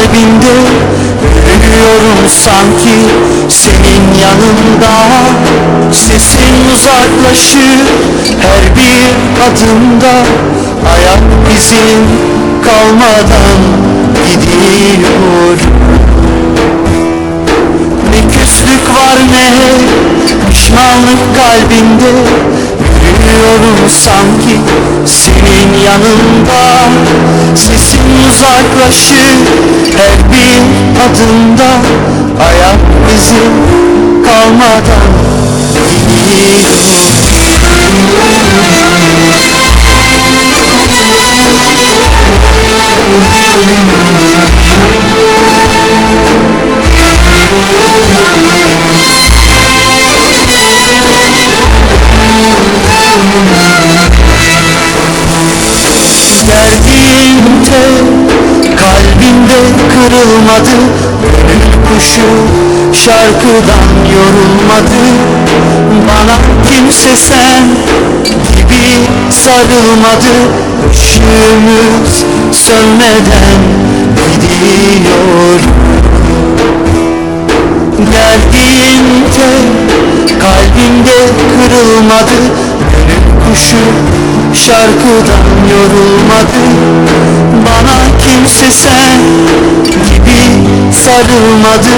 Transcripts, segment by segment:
kalbinde Ölüyorum sanki senin yanında. Sesin uzaklaşır her bir adımda. Ayak izin kalmadan gidiyorum ne küslük var ne pişmanlık kalbinde Yürüyorum sanki senin yanında. Sesin uzaklaşır her bir adımda. Ayak izin kalmadan. gidiyorum kırılmadı Gönül kuşu şarkıdan yorulmadı. Bana kimse sen gibi sarılmadı. Işığımız sönmeden gidiyor. Geldiğinde kalbimde kırılmadı. Gönül kuşu şarkıdan yorulmadı kimse sen gibi sarılmadı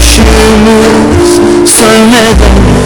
Işığımız sönmeden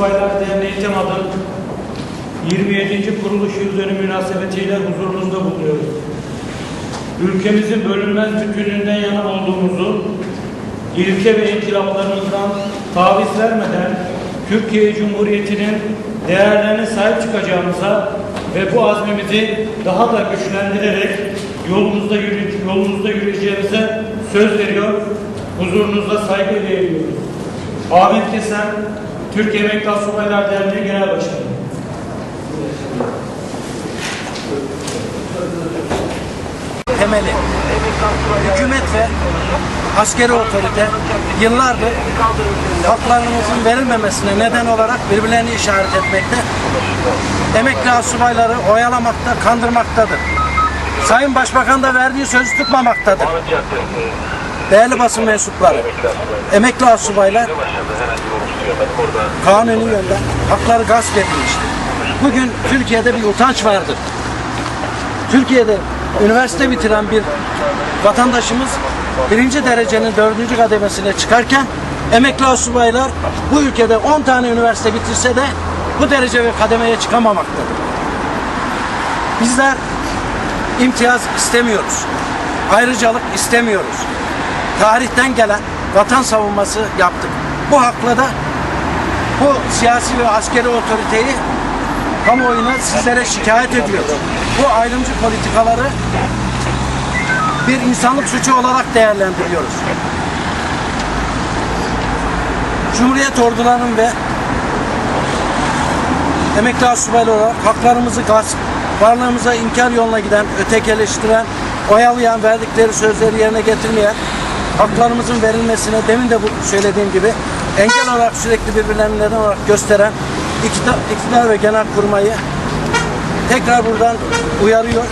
17. kuruluş yıl dönümü münasebetiyle huzurunuzda bulunuyoruz. Ülkemizin bölünmez bütünlüğünden yana olduğumuzu, ilke ve inkılaplarımızdan taviz vermeden Türkiye Cumhuriyeti'nin değerlerine sahip çıkacağımıza ve bu azmimizi daha da güçlendirerek yolumuzda, yürü, yolumuzda yürüyeceğimize söz veriyor, huzurunuzda saygıyla eğiliyoruz. Ahmet Kesen, Türkiye Emekli Subaylar Derneği Genel Başkanı. temeli. Hükümet ve askeri otorite yıllardır haklarımızın verilmemesine neden olarak birbirlerini işaret etmekte. Emekli asubayları oyalamakta, kandırmaktadır. Sayın Başbakan da verdiği sözü tutmamaktadır. Değerli basın mensupları, emekli asubaylar kanuni yönden hakları gasp edilmiştir. Bugün Türkiye'de bir utanç vardır. Türkiye'de üniversite bitiren bir vatandaşımız birinci derecenin dördüncü kademesine çıkarken emekli asubaylar bu ülkede 10 tane üniversite bitirse de bu derece ve kademeye çıkamamaktadır. Bizler imtiyaz istemiyoruz. Ayrıcalık istemiyoruz. Tarihten gelen vatan savunması yaptık. Bu hakla da bu siyasi ve askeri otoriteyi kamuoyuna sizlere şikayet ediyoruz. Bu ayrımcı politikaları bir insanlık suçu olarak değerlendiriyoruz. Cumhuriyet ordularının ve emekli asubaylar olarak haklarımızı gasp, varlığımıza inkar yoluna giden, ötekeleştiren, oyalayan, verdikleri sözleri yerine getirmeyen, haklarımızın verilmesine demin de bu söylediğim gibi engel olarak sürekli birbirlerine neden olarak gösteren iktidar, iktidar ve genel kurmayı tekrar buradan uyarıyor.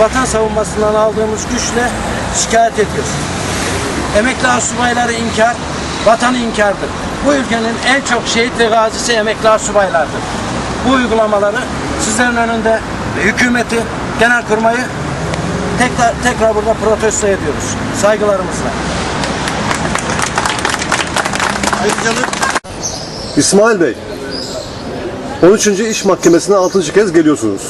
Vatan savunmasından aldığımız güçle şikayet ediyoruz. Emekli asubayları inkar, vatanı inkardır. Bu ülkenin en çok şehit ve gazisi emekli asubaylardır. Bu uygulamaları sizlerin önünde hükümeti, genel kurmayı tekrar, tekrar burada protesto ediyoruz. Saygılarımızla. İsmail Bey, 13. İş Mahkemesi'ne 6. kez geliyorsunuz.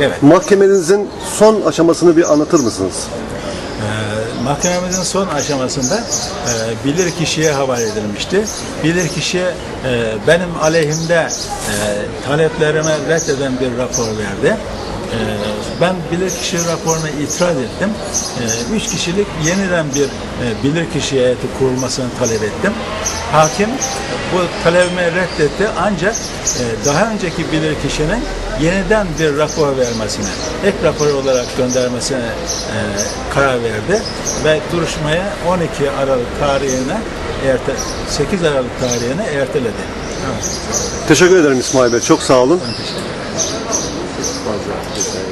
Evet. Mahkemenizin son aşamasını bir anlatır mısınız? Mahkememizin son aşamasında e, bilir kişiye havale edilmişti. Bilir kişi e, benim aleyhimde e, taleplerime reddeden bir rapor verdi. E, ben bilirkişi raporuna itiraz ettim. E, üç kişilik yeniden bir e, bilirkişi heyeti kurulmasını talep ettim. Hakim bu talebimi reddetti ancak e, daha önceki bilirkişinin yeniden bir rapor vermesine, ek rapor olarak göndermesine e, karar verdi ve duruşmaya 12 Aralık tarihine erte, 8 Aralık tarihine erteledi. Evet. Teşekkür ederim İsmail Bey. Çok sağ olun. Ben teşekkür ederim. Thank you.